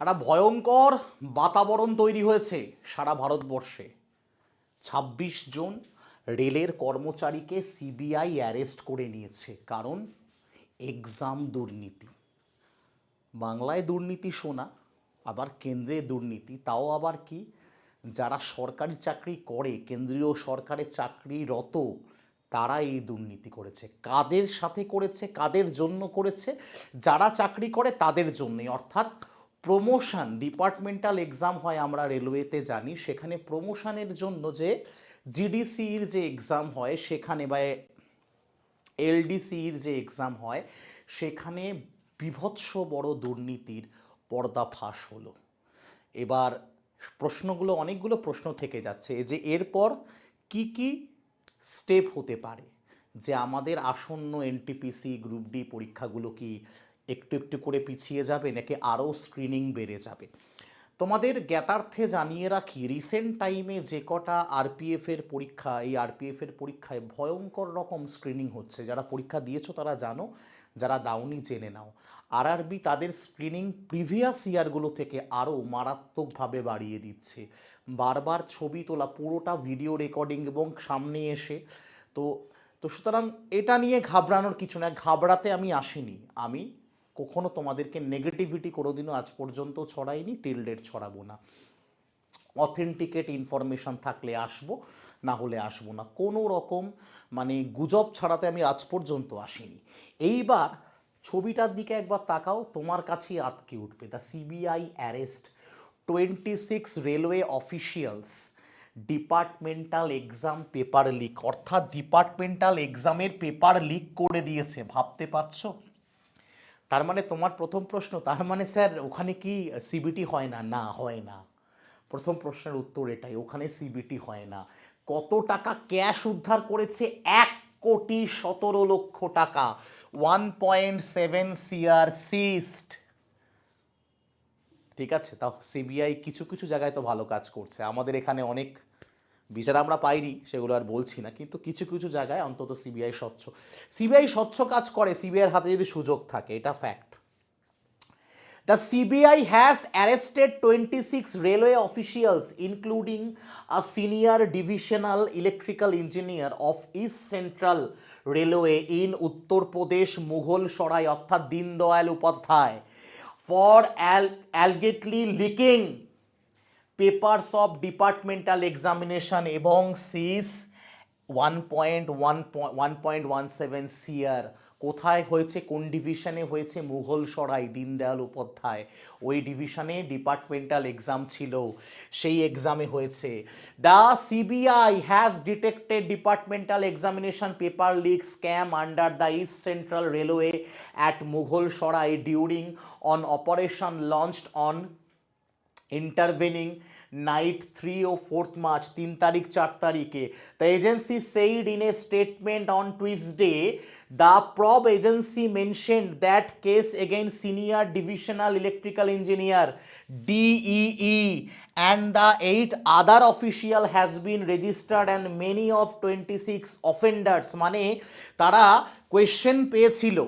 একটা ভয়ঙ্কর বাতাবরণ তৈরি হয়েছে সারা ভারতবর্ষে। ছাব্বিশ জন রেলের কর্মচারীকে সিবিআই অ্যারেস্ট করে নিয়েছে কারণ এক্সাম দুর্নীতি। বাংলায় দুর্নীতি শোনা, আবার কেন্দ্রে দুর্নীতি, তাও আবার কি? যারা সরকারি চাকরি করে, কেন্দ্রীয় সরকারের চাকরিরত, তারা এই দুর্নীতি করেছে। কাদের সাথে করেছে, কাদের জন্য করেছে? যারা চাকরি করে, তাদের জন্যে অর্থাৎ প্রমোশন ডিপার্টমেন্টাল এক্সাম হয় আমরা রেলওয়েতে জানি, সেখানে প্রমোশনের জন্য যে জিডিসির যে এক্সাম হয়, সেখানে বা এলডিসির যে এক্সাম হয়, সেখানে বিভৎস বড় দুর্নীতির পর্দাফাশ হলো। এবার প্রশ্নগুলো, অনেকগুলো প্রশ্ন থেকে যাচ্ছে যে এরপর কি কি স্টেপ হতে পারে? যে আমাদের আসন্ন এনটিপিসি গ্রুপ ডি পরীক্ষাগুলো কি একটু একটু করে পিছিয়ে যাবে, নাকি আরও স্ক্রিনিং বেড়ে যাবে। তোমাদের জ্ঞাতার্থে জানিয়ে রাখি রিসেন্ট টাইমে যে কটা আরপিএফ এর পরীক্ষা, এই আরপিএফ এর পরীক্ষায় ভয়ঙ্কর রকম স্ক্রিনিং হচ্ছে। যারা পরীক্ষা দিয়েছ তারা জানো, যারা দাউনি জেনে নাও। আরআরবি তাদের স্ক্রিনিং প্রিভিয়াস ইয়ারগুলো থেকে আরও মারাত্মকভাবে বাড়িয়ে দিচ্ছে। বারবার ছবি তোলা, পুরোটা ভিডিও রেকর্ডিং এবং সামনে এসে। তো তো সুতরাং এটা নিয়ে ঘাবড়ানোর কিছু না, ঘাবড়াতে আমি আসিনি। আমি কখনো তোমাদেরকে নেগেটিভিটি কোনোদিনও আজ পর্যন্ত ছড়াইনি টিলডেট ছড়াবো না। অথেন্টিকেট ইনফরমেশন থাকলে আসব, না হলে আসব না। কোনো রকম মানে গুজব ছাড়াতে আমি আজ পর্যন্ত আসিনি। এইবার ছবিটার দিকে একবার তাকাও, তোমার কাছেই আটকে উঠবে। The CBI arrest twenty six railway officials departmental exam paper leak অর্থাৎ ডিপার্টমেন্টাল এক্সামের পেপার লিক করে দিয়েছে, ভাবতে পারছ? তার মানে তোমার প্রথম প্রশ্ন, তার মানে স্যার ওখানে কি সিবিটি হয় না? না, হয় না। প্রথম প্রশ্নের উত্তর এটাই, ওখানে সিবিটি হয় না। কত টাকা ক্যাশ উদ্ধার করেছে? এক কোটি সতেরো লক্ষ টাকা। ওয়ান পয়েন্ট সেভেন সিআর সিস্ট। ঠিক আছে? তাও সিবিআই কিছু কিছু জায়গায় তো ভালো কাজ করছে। আমাদের এখানে অনেক বিচার আমরা পাইনি, সেগুলো আর বলছি না। কিন্তু কিছু কিছু জায়গায় অন্তত সিবিআই স্বচ্ছ। সিবিআই স্বচ্ছ কাজ করে সিবিআইয়ের হাতে যদি সুযোগ থাকে, এটা fact the CBI has arrested twenty six railway officials including a senior divisional electrical engineer of East Central railway in Uttar Pradesh Mughal Sarai অর্থাৎ Deendayal Upadhyay for অ্যাল allegedly leaking papers of departmental examination এবং cis one point one one point one seven CR কোথায় হয়েছে, কোন ডিভিশনে হয়েছে, মুঘল সরাই, দীনদয়াল উপাধ্যায়। ওই ডিভিশনে ডিপার্টমেন্টাল এক্সাম ছিল। সেই এক্সামে হয়েছে। The CBI has detected departmental examination paper leak scam under the East Central railway at Mughal Sarai during on operation launched on intervening night 3 or 4th March তিন তারিখ চার তারিখে the agency said in a statement on Tuesday the probe agency mentioned that case against senior divisional electrical engineer DEE and the eight other official has been registered and many of 26 offenders মানে তারা question পেয়েছিল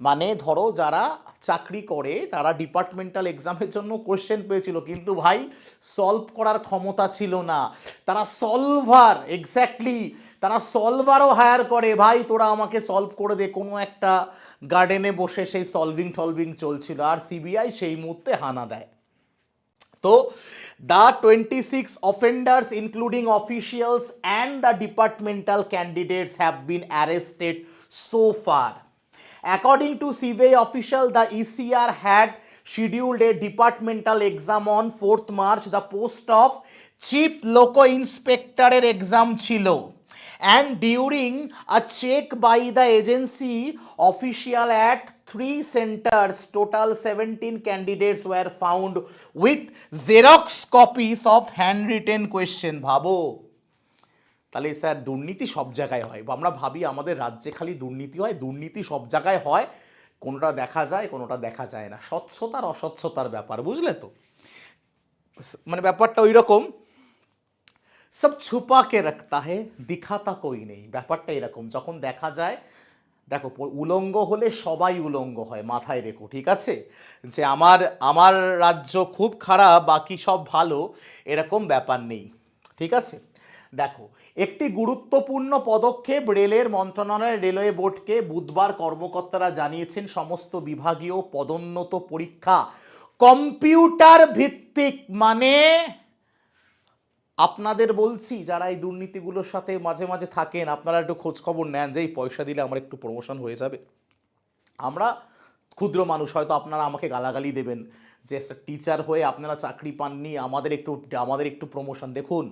মানে ধরো যারা চাকরি করে, তারা departmental এক্সামের জন্য কোশ্চেন পেয়েছিল, কিন্তু ভাই সলভ করার ক্ষমতা ছিল না। তারা সলভার এক্স্যাক্টলি তারা সলভারও হায়ার করে, ভাই, তোরা আমাকে সলভ করে দে, কোনো একটা গার্ডেনে বসে সেই সলভিং টলভিং চলছিল, আর সিবিআই সেই মুহূর্তে হানা দেয়। তো the 26 offenders, including officials and the departmental candidates, have been arrested so far according to cba official the ecr had scheduled a departmental exam on 4th march the post of chief loco inspector exam ছিল and during a check by the agency official at three centers total 17 candidates were found with xerox copies of handwritten question ভাবো তাহলে sir দুর্নীতি সব জায়গায় হয়। আমরা ভাবি আমাদের রাজ্যে খালি দুর্নীতি হয়, দুর্নীতি সব জায়গায় হয়, কোনোটা দেখা যায়, কোনোটা দেখা যায় না। স্বচ্ছতার অস্বচ্ছতার ব্যাপার, বুঝলে তো? মানে ব্যাপারটা ওই রকম সব ছুপা কে রাখতা হে, দিখাতা কই নেই। ব্যাপারটা এরকম, যখন দেখা যায়, দেখো উলঙ্গ হলে সবাই উলঙ্গ হয়, মাথায় রেখো, ঠিক আছে? যে আমার আমার রাজ্য খুব খারাপ, বাকি সব ভালো, এরকম ব্যাপার নেই, ঠিক আছে? দেখো, একটি গুরুত্বপূর্ণ পদক্ষেপ রেলের মন্ত্রণালয় রেলওয়ে বোর্ডকে বুধবার কর্মকর্তারা জানিয়েছেন, সমস্ত বিভাগীয় পদোন্নত পরীক্ষা কম্পিউটার ভিত্তিক মানে আপনাদের বলছি, যারা এই দুর্নীতিগুলোর সাথে মাঝে মাঝে থাকেন, আপনারা একটু খোঁজ খবর নেন যে এই পয়সা দিলে আমার একটু প্রমোশন হয়ে যাবে। আমরা ক্ষুদ্র মানুষ, হয়তো আপনারা আমাকে গালাগালি দেবেন যে টিচার হয়ে আপনারা চাকরি পাননি, আমাদের একটু আমাদের একটু প্রমোশন দেখুন।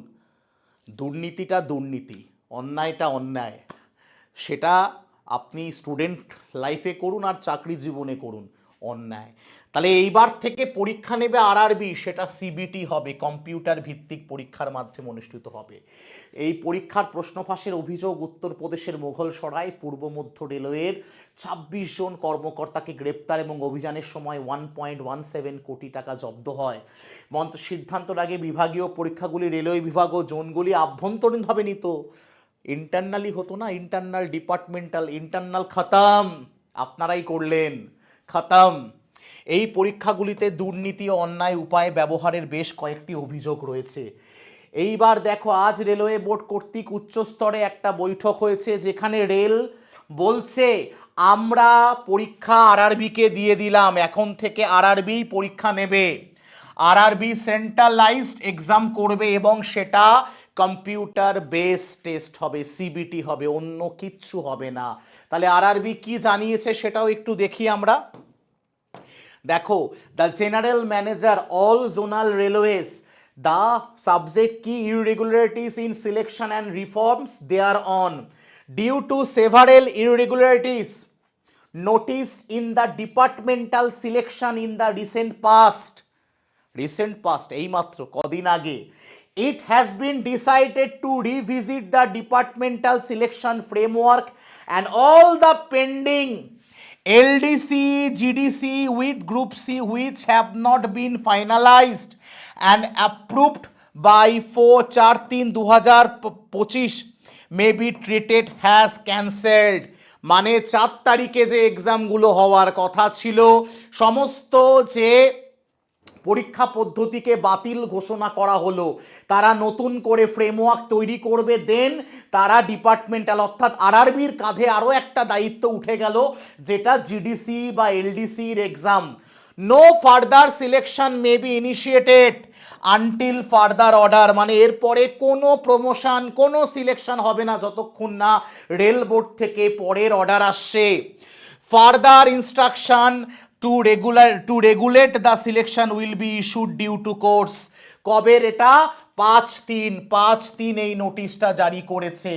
দুর্নীতিটা দুর্নীতি অন্যায়টা অন্যায় সেটা আপনি স্টুডেন্ট লাইফে করুন আর চাকরি জীবনে করুন। অন্যায়। তাহলে এইবার থেকে পরীক্ষা নেবে আরআরবি সেটা সিবিটি হবে কম্পিউটার ভিত্তিক পরীক্ষার মাধ্যমে অনুষ্ঠিত হবে। এই পরীক্ষার প্রশ্ন ফাঁসের অভিযোগ উত্তরপ্রদেশের মোঘল সরাই, পূর্ব মধ্য রেলওয়ের ছাব্বিশ জন কর্মকর্তাকে গ্রেপ্তার এবং অভিযানের সময় ওয়ান পয়েন্ট ওয়ান সেভেন কোটি টাকা জব্দ হয়। মন্ত্র সিদ্ধান্তের আগে বিভাগীয় পরীক্ষাগুলি রেলওয়ে বিভাগ ও জোনগুলি আভ্যন্তরীণভাবে নিত। ইন্টারনালি হতো না ইন্টারনাল ডিপার্টমেন্টাল ইন্টারনাল খাতাম। আপনারাই করলেন। খাতাম। এই পরীক্ষাগুলিতে দুর্নীতি ও অন্যায় উপায় ব্যবহারের বেশ কয়েকটি অভিযোগ রয়েছে। এইবার দেখো, আজ রেলওয়ে বোর্ড কর্তৃক উচ্চ স্তরে একটা বৈঠক হয়েছে, যেখানে রেল বলছে, আমরা পরীক্ষা আরআরবিকে দিয়ে দিলাম, এখন থেকে আরআরবি পরীক্ষা নেবে। আরআরবি সেন্ট্রালাইজড এক্সাম করবে এবং সেটা কম্পিউটার বেস টেস্ট হবে সিবিটি হবে অন্য কিচ্ছু হবে না তাহলে আরআরবি কি জানিয়েছে সেটাও একটু দেখি আমরা দেখো the general manager all zonal railways the subject কি irregularities in selection and reforms thereon due to several irregularities noticed in the departmental selection in the recent past recent past এইমাত্র কদিন আগে been decided to revisit the departmental selection framework and all the pending LDC GDC with group C which have not been finalised and approved by four চার, তিন দু হাজার পঁচিশ may be treated has cancelled মানে চার তারিখে যে এক্সামগুলো হওয়ার কথা ছিল, সমস্ত যে পরীক্ষা পদ্ধতিকে বাতিল ঘোষণা করা হলো। তারা নতুন করে ফ্রেমওয়ার্ক তৈরি করবে দেন তারা ডিপার্টমেন্টাল অর্থাৎ আরআরবির কাঁধে আরও একটা দায়িত্ব উঠে গেল, যেটা জিডিসি বা এলডিসির exam no further selection may be initiated until further order মানে এরপরে কোনো প্রমোশন কোনো সিলেকশন হবে না যতক্ষণ না রেল বোর্ড থেকে পরের অর্ডার আসছে। Further instruction to regular to regulate the selection will be issued due to course কবের এটা? পাঁচ তিন পাঁচ তিন এই নোটিশটা জারি করেছে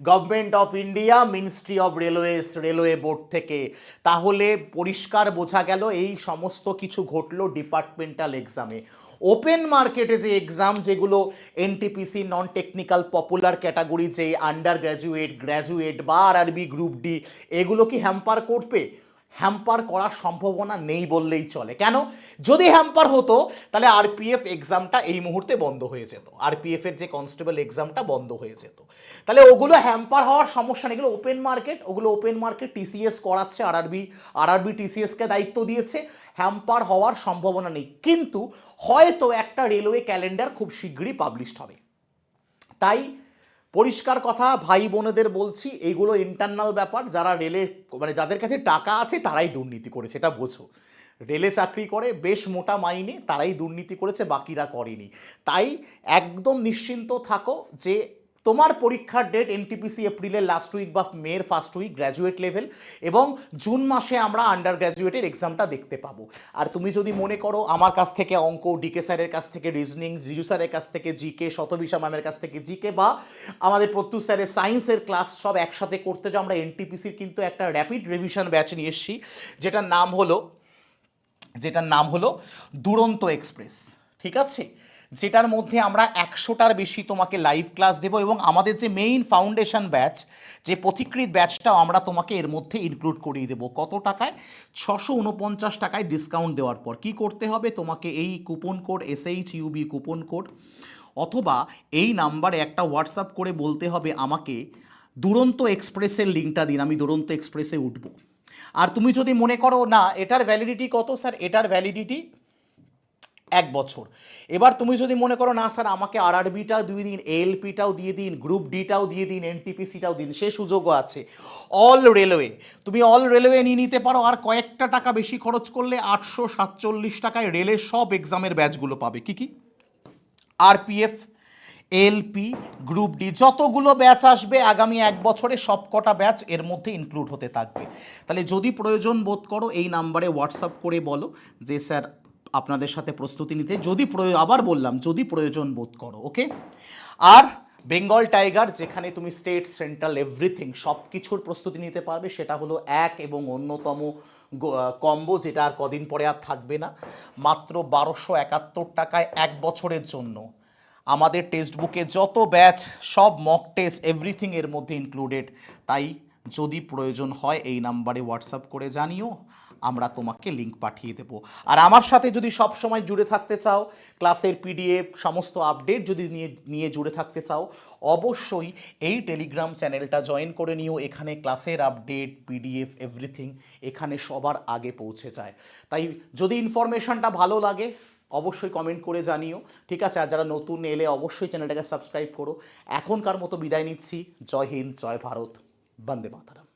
government of India ministry of railways railway board থেকে। তাহলে পরিষ্কার বোঝা গেল এই সমস্ত কিছু ঘটলো ডিপার্টমেন্টাল এক্সামে ওপেন মার্কেটে যে এক্সাম যেগুলো NTPC non technical popular category যে আন্ডার গ্র্যাজুয়েট গ্র্যাজুয়েট বা আর আরবি গ্রুপ ডি এগুলো কি হ্যাম্পার করবে? হ্যাম্পার করার সম্ভাবনা নেই বললেই চলে। কেন? যদি হ্যাম্পার হতো, তাহলে আরপিএফ এক্সামটা এই মুহূর্তে বন্ধ হয়ে যেত। আরপিএফ এর যে কনস্টেবল এক্সামটা বন্ধ হয়ে যেত। তাহলে ওগুলো হ্যাম্পার হওয়ার সমস্যা নেই। ওপেন মার্কেট ওগুলো ওপেন মার্কেট টিসিএস করাচ্ছে আরআরবি আরআরবি টিসিএসকে দায়িত্ব দিয়েছে। হ্যাম্পার হওয়ার সম্ভাবনা নেই। কিন্তু হয়তো একটা রেলওয়ে ক্যালেন্ডার খুব শীঘ্রই পাবলিশড হবে। তাই পরিষ্কার কথা, ভাই বোনেদের বলছি, এইগুলো ইন্টারনাল ব্যাপার। যারা রেলে মানে যাদের কাছে টাকা আছে, তারাই দুর্নীতি করেছে, এটা বোঝো। রেলে চাকরি করে, বেশ মোটা মাইনে, তারাই দুর্নীতি করেছে, বাকিরা করেনি। তাই একদম নিশ্চিন্ত থাকো যে তোমার পরীক্ষার ডেট এনটিপিসি এপ্রিলের লাস্ট উইক বা মের ফার্স্ট উইক গ্র্যাজুয়েট লেভেল এবং জুন মাসে আমরা আন্ডার গ্র্যাজুয়েটের এক্সামটা দেখতে পাবো। আর তুমি যদি মনে করো আমার কাছ থেকে অঙ্ক ডিকে স্যারের কাছ থেকে রিজনিং রিজু স্যারের কাছ থেকে জিকে শতবিশা ম্যামের কাছ থেকে জিকে বা আমাদের প্রত্যুষ স্যারের সায়েন্সের ক্লাস সব একসাথে করতে যে আমরা এনটিপিসির কিন্তু একটা র্যাপিড রিভিশন ব্যাচ নিয়ে এসেছি, যেটার নাম হলো, যেটার নাম হলো দুরন্ত এক্সপ্রেস ঠিক আছে? যেটার মধ্যে আমরা একশোটার বেশি তোমাকে লাইভ ক্লাস দেবো এবং আমাদের যে মেইন ফাউন্ডেশন ব্যাচ যে পথিকৃত ব্যাচটাও আমরা তোমাকে এর মধ্যে ইনক্লুড করিয়ে দেবো। কত টাকায়? ছশো উনপঞ্চাশ টাকায় ডিসকাউন্ট দেওয়ার পর। কি করতে হবে? তোমাকে এই coupon code SH UB coupon code অথবা এই নাম্বারে একটা হোয়াটসঅ্যাপ করে বলতে হবে আমাকে, দুরন্ত এক্সপ্রেসের লিঙ্কটা দিন, আমি দুরন্ত এক্সপ্রেসে উঠব। আর তুমি যদি মনে করো, না, এটার ভ্যালিডিটি কত স্যার এটার ভ্যালিডিটি এক বছর। এবার তুমি যদি মনে করো, না স্যার, আমাকে আর আরবিটাও দিয়ে দিন এএলপিটাও দিয়ে দিন গ্রুপ ডিটাও দিয়ে দিন এনটিপিসিটাও দিন, সে সুযোগও আছে। অল রেলওয়ে তুমি অল রেলওয়ে নিয়ে নিতে পারো, আর কয়েকটা টাকা বেশি খরচ করলে আটশো সাতচল্লিশ টাকায় রেলের সব এক্সামের ব্যাচগুলো পাবে। কি কি? আরপিএফ এলপি গ্রুপ ডি যতগুলো ব্যাচ আসবে আগামী এক বছরে সব কটা ব্যাচ এর মধ্যে ইনক্লুড হতে থাকবে। তাহলে যদি প্রয়োজন বোধ করো, এই নাম্বারে হোয়াটসঅ্যাপ করে বলো যে, স্যার আপনাদের সাথে প্রস্তুতি নিতে, যদি আবার বললাম, যদি প্রয়োজন বোধ করো ওকে আর বেঙ্গল টাইগার, যেখানে তুমি স্টেট, সেন্ট্রাল, এভরিথিং সব কিছুর প্রস্তুতি নিতে পারবে, সেটা হলো এক এবং অন্যতম কম্বো, যেটা আর কদিন পরে আর থাকবে না। মাত্র বারোশো একাত্তর টাকায় এক বছরের জন্য। আমাদের টেক্সট বুকে যত ব্যাচ সব মক টেস্ট এভরিথিং এর মধ্যে ইনক্লুডেড তাই যদি প্রয়োজন হয়, এই নাম্বারে হোয়াটসঅ্যাপ করে জানিও। আমরা তোমাকে লিংক পাঠিয়ে দেবো। আর আমার সাথে যদি সব সময় জুড়ে থাকতে চাও, ক্লাসের পিডিএফ সমস্ত আপডেট যদি নিয়ে নিয়ে জুড়ে থাকতে চাও, অবশ্যই এই টেলিগ্রাম চ্যানেলটা জয়েন করে নিও। এখানে ক্লাসের আপডেট পিডিএফ এভরিথিং এখানে সবার আগে পৌঁছে যায়। তাই যদি ইনফরমেশনটা ভালো লাগে, অবশ্যই কমেন্ট করে জানিও। ঠিক আছে, আর যারা নতুন এলে অবশ্যই চ্যানেলটাকে সাবস্ক্রাইব করো। এখনকার মতো বিদায় নিচ্ছি। জয় হিন্দ, জয় ভারত। বন্দে মাতারাম।